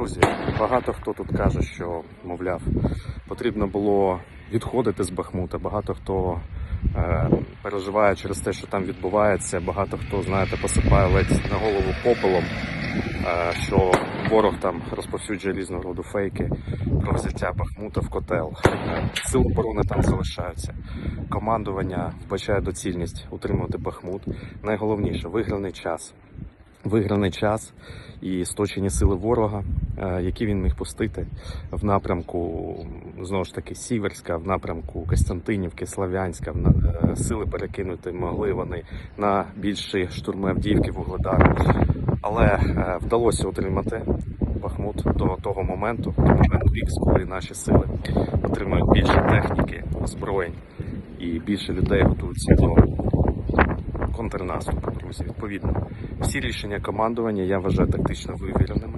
Друзі, багато хто тут каже, що, мовляв, потрібно було відходити з Бахмута. Багато хто е, переживає через те, що там відбувається. Багато хто, знаєте, посипає ледь на голову попелом, е, що ворог там розповсюджує різного роду фейки про взяття Бахмута в котел. Е, оборони там залишаються. Командування вбачає доцільність утримувати Бахмут. Найголовніше виграний час. Виграний час і сточені сили ворога, е, які він міг пустити в напрямку знову ж таки Сіверська, в напрямку Костянтинівки, Славянська, е, сили перекинути могли вони на більші штурми Авдіївки, Вугледара. Але е, вдалося утримати Бахмут до того моменту, до моменту Х, коли наші сили отримають більше техніки, озброєнь і більше людей готуються до контрнаступу, друзі. Відповідно, всі рішення командування я вважаю тактично вивіреними.